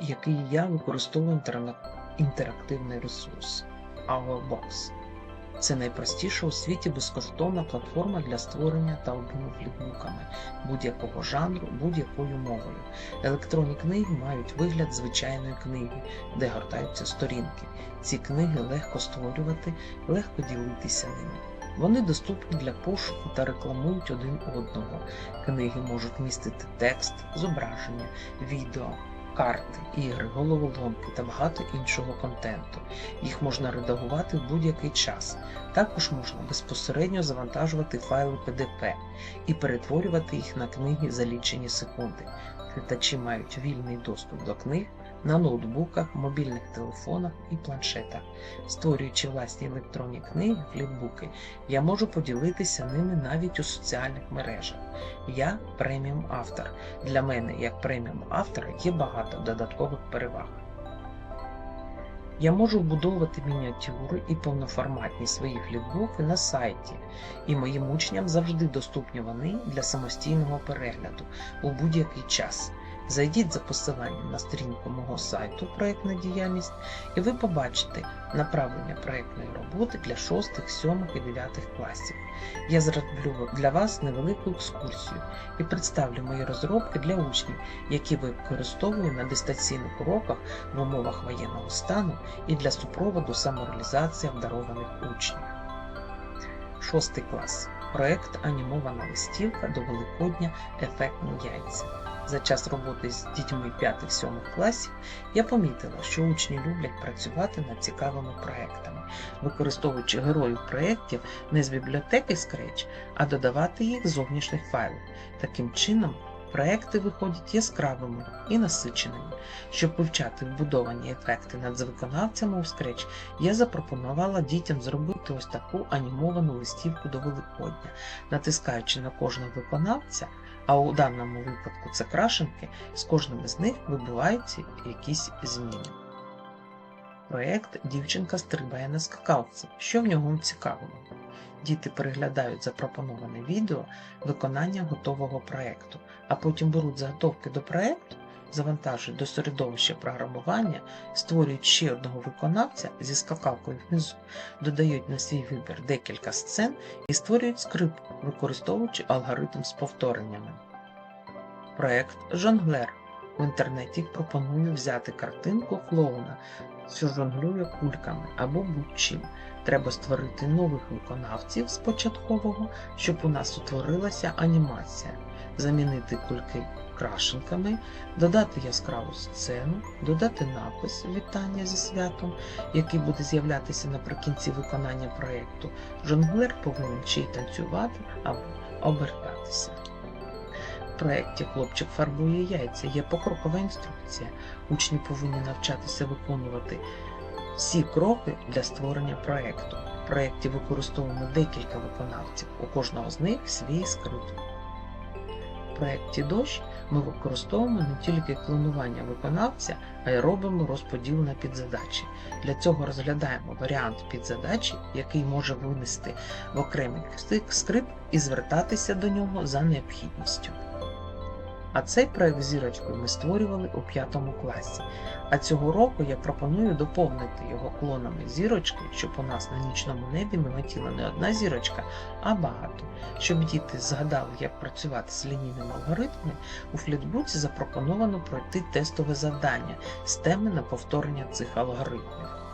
який я використовую інтерактивний ресурс AuerBox. Це найпростіша у світі безкоштовна платформа для створення та обміну фліпбуками будь-якого жанру, будь-якою мовою. Електронні книги мають вигляд звичайної книги, де гортаються сторінки. Ці книги легко створювати, легко ділитися ними. Вони доступні для пошуку та рекламують один одного. Книги можуть містити текст, зображення, відео, карти, ігри, головоломки та багато іншого контенту. Їх можна редагувати в будь-який час. Також можна безпосередньо завантажувати файли PDF і перетворювати їх на книги за лічені секунди. Читачі мають вільний доступ до книг на ноутбуках, мобільних телефонах і планшетах. Створюючи власні електронні книги, фліпбуки, я можу поділитися ними навіть у соціальних мережах. Я преміум автор. Для мене, як преміум автора, є багато додаткових переваг. Я можу вбудовувати мініатюри і повноформатні свої фліпбуки на сайті, і моїм учням завжди доступні вони для самостійного перегляду у будь-який час. Зайдіть за посиланням на сторінку мого сайту Проектна діяльність, і ви побачите направлення проектної роботи для 6, 7 і 9 класів. Я зроблю для вас невелику екскурсію і представлю мої розробки для учнів, які використовую на дистанційних уроках в умовах воєнного стану і для супроводу самореалізації обдарованих учнів. Шостий клас. Проект Анімована листівка до Великодня Ефектні яйця. За час роботи з дітьми 5-7 класів я помітила, що учні люблять працювати над цікавими проектами, використовуючи героїв проєктів не з бібліотеки Scratch, а додавати їх зовнішніх файлів. Таким чином, проекти виходять яскравими і насиченими. Щоб вивчати вбудовані ефекти над виконавцями у Scratch, я запропонувала дітям зробити ось таку анімовану листівку до Великодня, натискаючи на кожного виконавця, а у даному випадку це крашенки, з кожним із них вибиваються якісь зміни. Проєкт Дівчинка стрибає на скакалці. Що в ньому цікавого? Діти переглядають запропоноване відео виконання готового проєкту, а потім беруть заготовки до проєкту, завантажують до середовища програмування, створюють ще одного виконавця зі скакалкою внизу, додають на свій вибір декілька сцен і створюють скрипт, використовуючи алгоритм з повтореннями. Проект Жонглер. В інтернеті пропоную взяти картинку клоуна, що жонглює кульками або будь-чим. Треба створити нових виконавців з початкового, щоб у нас утворилася анімація, замінити кульки крашенками, додати яскраву сцену, додати напис Вітання зі святом, який буде з'являтися наприкінці виконання проєкту. Жонглер повинен чи танцювати або обертатися. В проєкті Хлопчик фарбує яйця є покрокова інструкція. Учні повинні навчатися виконувати всі кроки для створення проєкту. В проєкті використовуємо декілька виконавців, у кожного з них свій скрипт. Проєкті дощ ми використовуємо не тільки клонування виконавця, а й робимо розподіл на підзадачі. Для цього розглядаємо варіант підзадачі, який може винести в окремий скрипт і звертатися до нього за необхідністю. А цей проект зірочкою ми створювали у п'ятому класі. А цього року я пропоную доповнити його клонами зірочки, щоб у нас на нічному небі не летіла не одна зірочка, а багато. Щоб діти згадали, як працювати з лінійними алгоритмами, у флітбуці запропоновано пройти тестове завдання з теми на повторення цих алгоритмів.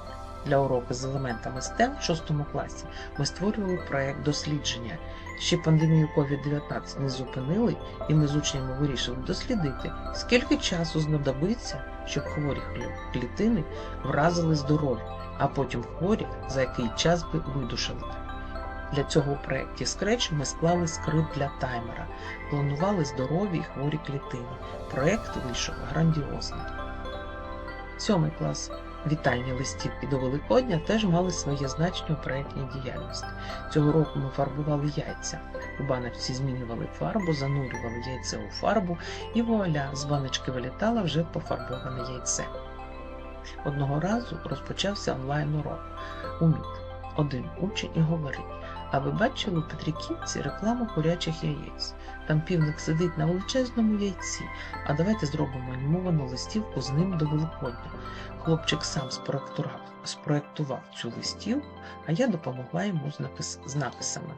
Для уроку з елементами STEM в 6 класі ми створювали проєкт дослідження. Ще пандемію COVID-19 не зупинили, і ми з учнями вирішили дослідити, скільки часу знадобиться, щоб хворі клітини вразили здоров'я, а потім хворі за який час би видушили. Для цього у проєкті Scratch ми склали скрипт для таймера, планували здорові і хворі клітини. Проєкт вийшов грандіозний. Сьомий клас. Вітальні листівки до Великодня теж мали своє значення у проєктній діяльності. Цього року ми фарбували яйця. У баночці змінювали фарбу, занурювали яйце у фарбу, і вуаля, з баночки вилітало вже пофарбоване яйце. Одного разу розпочався онлайн урок у Міт. Один учень і говорить: А ви бачили у Петриківці рекламу курячих яєць? Там півник сидить на величезному яйці, а давайте зробимо анімовану листівку з ним до Великодня. Хлопчик сам спроектував, цю листівку, а я допомогла йому з написами.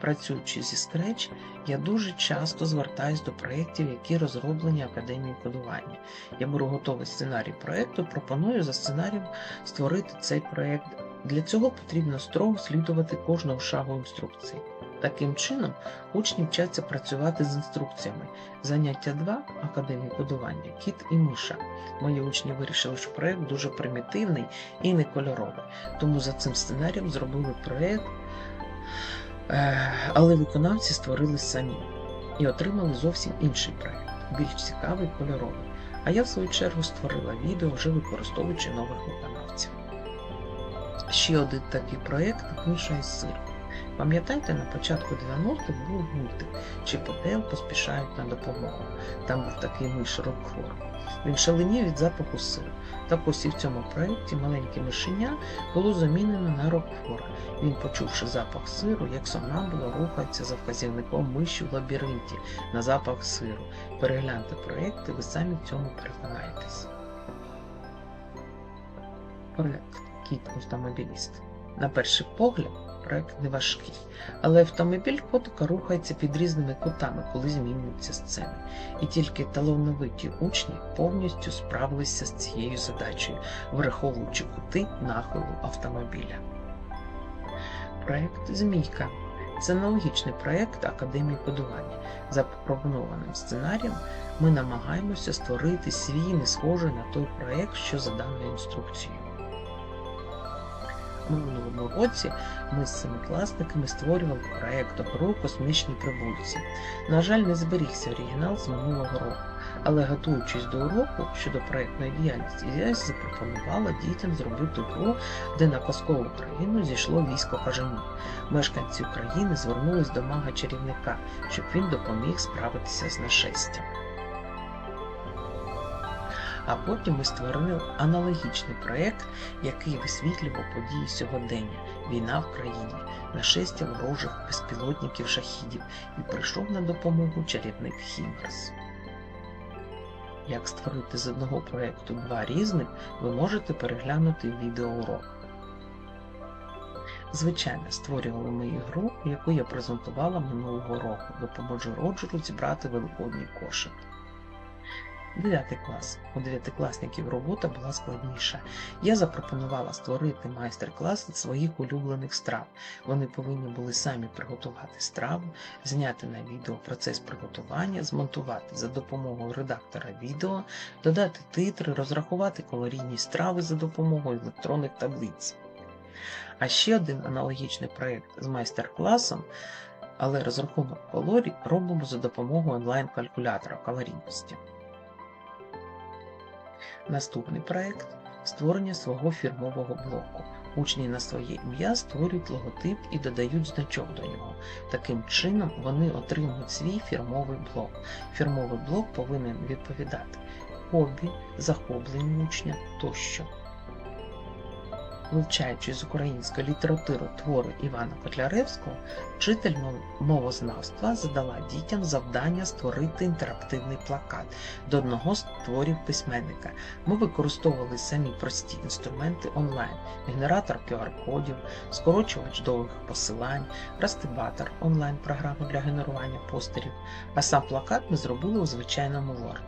Працюючи зі Scratch, я дуже часто звертаюсь до проєктів, які розроблені Академією кодування. Я беру готовий сценарій проєкту, пропоную за сценарієм створити цей проєкт. Для цього потрібно строго слідувати кожного шагу інструкції. Таким чином, учні вчаться працювати з інструкціями. Заняття 2 Академії кодування Кіт і Миша. Мої учні вирішили, що проєкт дуже примітивний і не кольоровий. Тому за цим сценарієм зробили проєкт, е, але виконавці створили самі і отримали зовсім інший проєкт, більш цікавий кольоровий. А я, в свою чергу, створила відео, вже використовуючи нових виконавців. Ще один такий проєкт Миша із сиром. Пам'ятаєте, на початку 90-х був мультик Чіп і Дейл поспішають на допомогу. Там був такий миш Рокфор. Він шаленів від запаху сиру. Так ось і в цьому проєкті маленьке мишеня було замінено на Рокфора. Він, почувши запах сиру, як сомнамбула, рухається за вказівником миші в лабіринті на запах сиру. Перегляньте проєкт, і ви самі в цьому переконаєтесь. Проєкт Кіт автомобіліст. На перший погляд, проект не важкий, але автомобіль котика рухається під різними кутами, коли змінюються сцени. І тільки талановиті учні повністю справилися з цією задачею, враховуючи кути нахилу автомобіля. Проект Змійка. Це аналогічний проєкт Академії кодування. За пропонованим сценарієм ми намагаємося створити свій не схожий на той проєкт, що за даною інструкцією. У минулому році ми з семикласниками створювали проєкт гру Космічні прибульці. На жаль, не зберігся оригінал з минулого року, але готуючись до уроку щодо проєктної діяльності, я запропонувала дітям зробити гру, де на казкову країну зійшло військо кажанів. Мешканці України звернулись до мага-чарівника, щоб він допоміг справитися з нашестям. А потім ми створили аналогічний проєкт, який висвітлював події сьогодення, війна в країні, нашестя ворожих безпілотників шахідів і прийшов на допомогу чарівник Хімерс. Як створити з одного проєкту два різних, ви можете переглянути відеоурок. Звичайно, створювали ми ігру, яку я презентувала минулого року. Допоможу Роджеру зібрати великодній кошик. 9 клас. У дев'ятикласників робота була складніша. Я запропонувала створити майстер-клас своїх улюблених страв. Вони повинні були самі приготувати страву, зняти на відео процес приготування, змонтувати за допомогою редактора відео, додати титри, розрахувати калорійні страви за допомогою електронних таблиць. А ще один аналогічний проєкт з майстер-класом, але розрахунок калорій робимо за допомогою онлайн-калькулятора калорійності. Наступний проект створення свого фірмового блоку. Учні на своє ім'я створюють логотип і додають значок до нього. Таким чином вони отримують свій фірмовий блок. Фірмовий блок повинен відповідати хобі, захопленню учня тощо. Вивчаючи з української літератури твори Івана Котляревського, вчитель мовознавства задала дітям завдання створити інтерактивний плакат до одного з творів письменника. Ми використовували самі прості інструменти онлайн: генератор QR-кодів, скорочувач довгих посилань, растибатор онлайн-програму для генерування постерів, а сам плакат ми зробили у звичайному Word.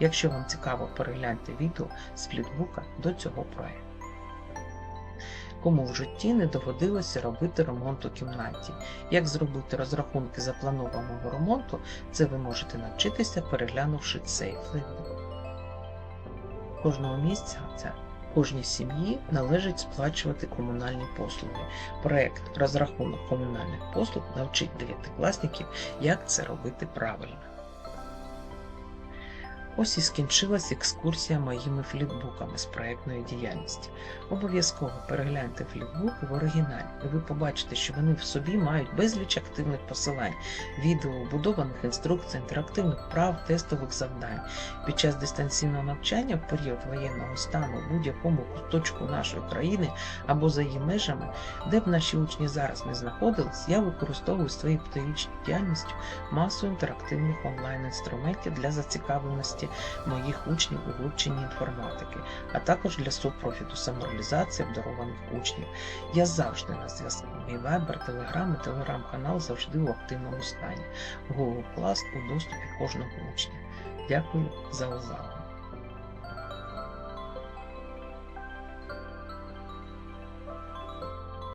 Якщо вам цікаво, перегляньте відео з флітбука до цього проєкту кому в житті не доводилося робити ремонт у кімнаті. Як зробити розрахунки запланованого ремонту, це ви можете навчитися, переглянувши цей флипбук. Кожного місяця кожній сім'ї належить сплачувати комунальні послуги. Проект розрахунок комунальних послуг навчить дев'ятикласників, як це робити правильно. Ось і скінчилась екскурсія моїми фліпбуками з проектної діяльності. Обов'язково перегляньте фліпбуки в оригіналі, і ви побачите, що вони в собі мають безліч активних посилань, відео, будованих інструкцій, інтерактивних прав, тестових завдань. Під час дистанційного навчання в період воєнного стану в будь-якому куточку нашої країни або за її межами, де б наші учні зараз не знаходились, я використовую в своїй педагогічній діяльністю масу інтерактивних онлайн-інструментів для зацікавленості моїх учнів у вивченні інформатики, а також для супровіду самореалізації обдарованих учнів. Я завжди на зв'язку. Мій вебер, телеграм і телеграм-канал завжди в активному стані. Google Class у доступі кожного учня. Дякую за увагу.